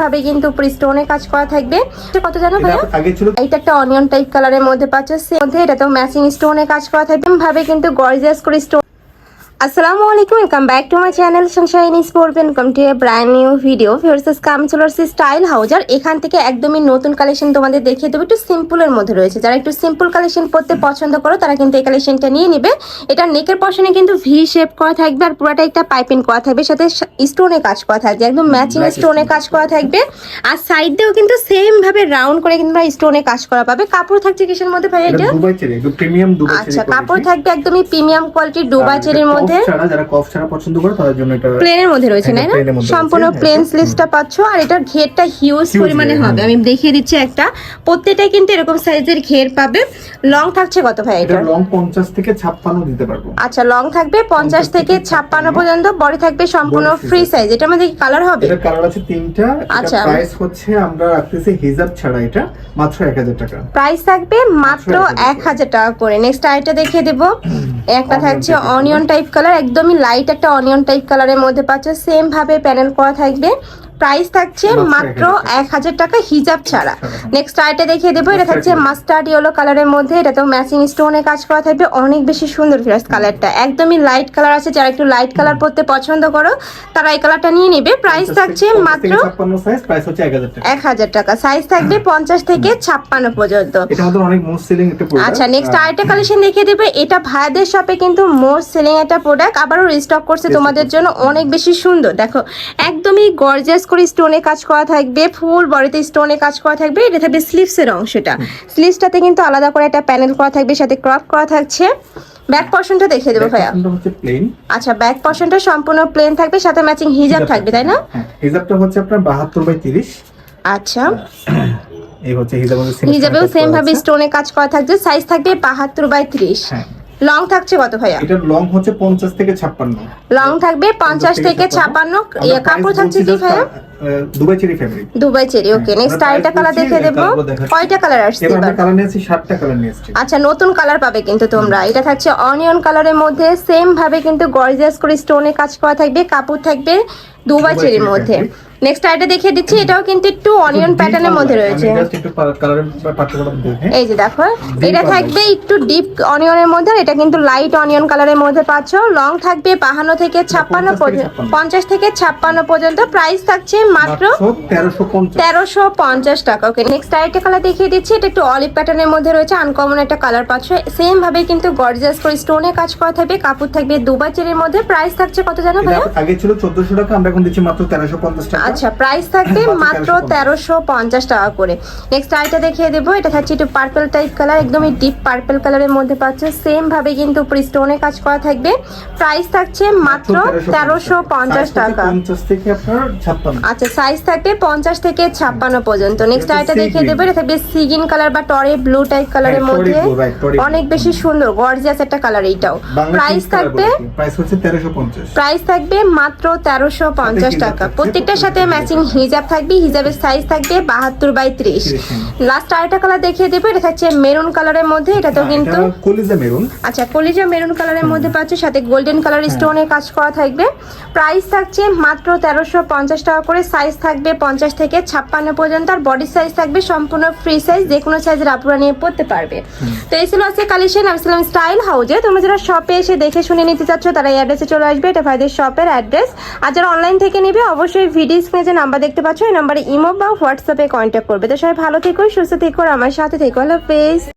ভাবে কিন্তু স্টোনে কাজ করা থাকবে। কত জানো ভাইয়া? এটা একটা অনিয়ন টাইপ কালারের মধ্যে পাচ্ছ মধ্যে এটা তো ম্যাচিং স্টোনে কাজ করা থাকবে। ভাবে কিন্তু গর্জিয়াস করে স্টোন আসসালামু আলাইকুম welcome back to my channel sunshine sport welcome to a brand new video ফিরসেস কাম চলারসি স্টাইল হাউজার এখান থেকে একদমই নতুন কালেকশন তোমাদের দেখিয়ে দেবো। একটু সিম্পলের মধ্যে রয়েছে। যারা একটু সিম্পল কালেকশন পরতে পছন্দ করো তারা কিন্তু এই কালেকশনটা নিয়ে নেবে। এটা নেকের পশনে কিন্তু ভি শেপ করা থাকবে আর পুরোটা একটা পাইপিং করা থাকবে। সাথে স্টোনে কাজ করা থাকবে। একদম ম্যাচিং স্টোনে কাজ করা থাকবে। আর সাইড দিয়েও কিন্তু সেম ভাবে রাউন্ড করে কিন্তু স্টোনে কাজ করা পাবে। কাপড় থাকছে কিসের মধ্যে ভাই এটা আচ্ছা কাপড় থাকবে একদমই প্রিমিয়াম কোয়ালিটির ডোবা চেরির মধ্যে ছাড়া যারা কফ ছাড়া পছন্দ করে তাদের জন্য এটা প্লেনের মধ্যে রয়েছে না? সম্পূর্ণ প্লেন। স্লিভসটা পাচ্ছ আর এটার ঘেরটা হিউজ পরিমাণে হবে। আমি দেখিয়ে দিচ্ছি একটা। প্রত্যেকটা কিন্তু এরকম সাইজের ঘের পাবে। লং থাকছে কত ভাই এটা এটা? লং 50 থেকে 56 দিতে পারব। আচ্ছা লং থাকবে পঞ্চাশ থেকে ছাপ্পান্ন। পর্যন্ত বডি থাকবে সম্পূর্ণ ফ্রি সাইজ এটার মধ্যে কালার হবে? এটা কালার আছে তিনটা। আচ্ছা। এটা প্রাইস হচ্ছে আমরা রাখতেছি হিজাব ছাড়া এটা মাত্র 1000 টাকা। প্রাইস থাকবে মাত্র এক হাজার টাকা। করে। নেক্সট আইটা দেখিয়ে দেবো। একটা থাকছে অনিয়ন টাইপ কালার একদমই লাইট একটা অনিয়ন টাইপ কালারের মধ্যে পাচ্ছ। সেম ভাবে প্যানেল করা থাকবে। প্রাইস থাকছে মাত্র এক হাজার টাকা। হিজাব ছাড়া। নেক্সট আইটা দেখিয়ে দেবো এটা থাকছে। মাস্টার্ড ইয়েলো কালারের মধ্যে এটা তো ম্যাচিং স্টোনে কাজ করা থাকবে। অনেক বেশি সুন্দর ফিরাস কালারটা একদমই লাইট কালার আছে যারা একটু লাইট কালার পরতে পছন্দ করো তারা এই কালারটা নিয়ে নেবে। প্রাইস থাকছে মাত্র 56 সাইজ প্রাইস হচ্ছে 1000 টাকা। এক হাজার টাকা। সাইজ থাকবে পঞ্চাশ থেকে ছাপ্পান্ন পর্যন্ত। আচ্ছা নেক্সট আরেকটা কালেকশন দেখিয়ে দেবে। এটা ভাইয়াদের শপে কিন্তু মোস্ট সেলিং একটা প্রোডাক্ট আবারও রিস্টক করছে তোমাদের জন্য অনেক বেশি সুন্দর। দেখো একদমই গর্জিয়াস করে স্টোনে কাজ করা থাকবে ফুল বডিতে স্টোনে কাজ করা থাকবে এটা থাকবে স্লিভসের অংশটা। স্লিভসটাতে কিন্তু আলাদা করে একটা প্যানেল করা থাকবে সাথে ক্রপ করা থাকছে। ব্যাক পর্শনটা দেখিয়ে দেবো ভাইয়া। আচ্ছা ব্যাক পর্শনটা সম্পূর্ণ প্লেন থাকবে সাথে ম্যাচিং হিজাব থাকবে তাই না? হ্যাঁ হিজাবটা হচ্ছে আপনার 72 বাই 30 আচ্ছা। এই হচ্ছে হিজাবেও সেম ভাবে স্টোনে কাজ করা থাকবে সাইজ থাকবে বাহাত্তর বাই ত্রিশ। হ্যাঁ। লং থাকছে কত ভাইয়া? এটার লং হচ্ছে 50 থেকে 56 লং থাকবে পঞ্চাশ থেকে ছাপান্ন ইয়ে কাপড় থাকছে কি ভাইয়া? Dubai cherry fabric Dubai cherry okay হ্যাঁ, নেক্সট আমরা আরেকটা কালার দেখে দেবো। কয়টা কালার আসছে এবার আমরা? কালার নিয়েছি 7টা কালার নিয়েছি আচ্ছা নতুন কালার পাবে কিন্তু তোমরা। এটা থাকছে অনিয়ন কালারের মধ্যে। সেম ভাবে কিন্তু গর্জিয়াস করে স্টোনে কাজ করা থাকবে কাপড় থাকবে। দুবাই দুবাই চেরির মধ্যে। নেক্সট আরেকটা দেখিয়ে দিচ্ছি এটাও কিন্তু একটু অনিয়ন প্যাটার্নের মধ্যে রয়েছে। এই যে দেখো এটা থাকবে একটু ডিপ অনিয়নের মধ্যে এটা কিন্তু লাইট অনিয়ন কালারের মধ্যে পাচ্ছ। লং থাকবে বাহান্ন থেকে ছাপ্পান্ন 50 থেকে পর্যন্ত 56 পঞ্চাশ থেকে ছাপ্পান্ন পর্যন্ত। প্রাইস থাকছে মাত্র মাত্র 1350 তেরোশো পঞ্চাশ টাকা। ওকে নেক্সট আরেকটা কালার দেখিয়ে দিচ্ছি। এটা একটু অলিভ প্যাটার্নের মধ্যে রয়েছে আনকমন একটা কালার পাচ্ছ। সেম ভাবে কিন্তু গর্জিয়াস করে স্টোনে কাজ করা থাকবে কাপড় থাকবে দুবার চেরির মধ্যে। প্রাইস থাকছে কত জানো ভাইয়া? আগে ছিল 1400 টাকা আমরা এখন দিচ্ছি মাত্র 1350 টাকা। আচ্ছা প্রাইস থাকবে মাত্র মাত্র 1350 তেরোশো পঞ্চাশ টাকা করে। নেক্সট আইটা দেখিয়ে দেবো এটা থাকছে একটু পার্পল টাইপ কালার একদমই ডিপ পার্পল কালারের মধ্যে পাচ্ছে। সেম ভাবে কিন্তু উপরে স্টোনে কাজ করা থাকবে। প্রাইস থাকছে মাত্র তেরোশো পঞ্চাশ টাকা। 50 থেকে আপনার 56 আচ্ছা সাইজ থাকবে পঞ্চাশ থেকে ছাপ্পান্ন পর্যন্ত। নেক্সট আইটা দেখিয়ে। দেবো এটা থাকবে সিগিন কালার বা টরে ব্লু টাইপ কালারের মধ্যে। অনেক বেশি সুন্দর গর্জিয়াস একটা কালার এইটাও। প্রাইস থাকবে প্রাইস হচ্ছে 1350 প্রাইস থাকবে মাত্র তেরোশো পঞ্চাশ টাকা। প্রত্যেকটার সাথে ম্যাচিং হিজাব থাকবে হিজাবের সাইজ থাকবে বাহাত্তর বাই ত্রিশ। লাস্ট আরেকটা কালার দেখিয়ে দেবো এটা থাকছে মেরুন কালারের মধ্যে এটা তো কিন্তু কলিজা মেরুন আচ্ছা কলিজা মেরুন কালারের মধ্যে পাচ্ছ সাথে গোল্ডেন কালার স্টোনে কাজ করা থাকবে। প্রাইস থাকছে মাত্র তেরোশো পঞ্চাশ টাকা করে সাইজ থাকবে পঞ্চাশ থেকে ছাপ্পান্ন পর্যন্ত আর বডি সাইজ থাকবে সম্পূর্ণ ফ্রি সাইজ যে কোনো সাইজের আপুরা নিয়ে পড়তে পারবে। তো এই ছিল আজকে কালেকশন আমি ছিলাম স্টাইল হাউজে তোমরা যারা শপে এসে দেখে শুনে নিতে চাচ্ছ তারা এই অ্যাড্রেসে চলে আসবে এটা ভাইদের শপের অ্যাড্রেস আর যারা অনলাইন থেকে নিবে। অবশ্যই ভিডিও স্ক্রিনে যে নাম্বার দেখতে পাচ্ছ এই নাম্বারে ইমো বা হোয়াটসঅ্যাপে কন্ট্যাক্ট করবে। তো সবাই ভালো থেকো, সুস্থ থেকো আমার সাথে থেকো। Hello page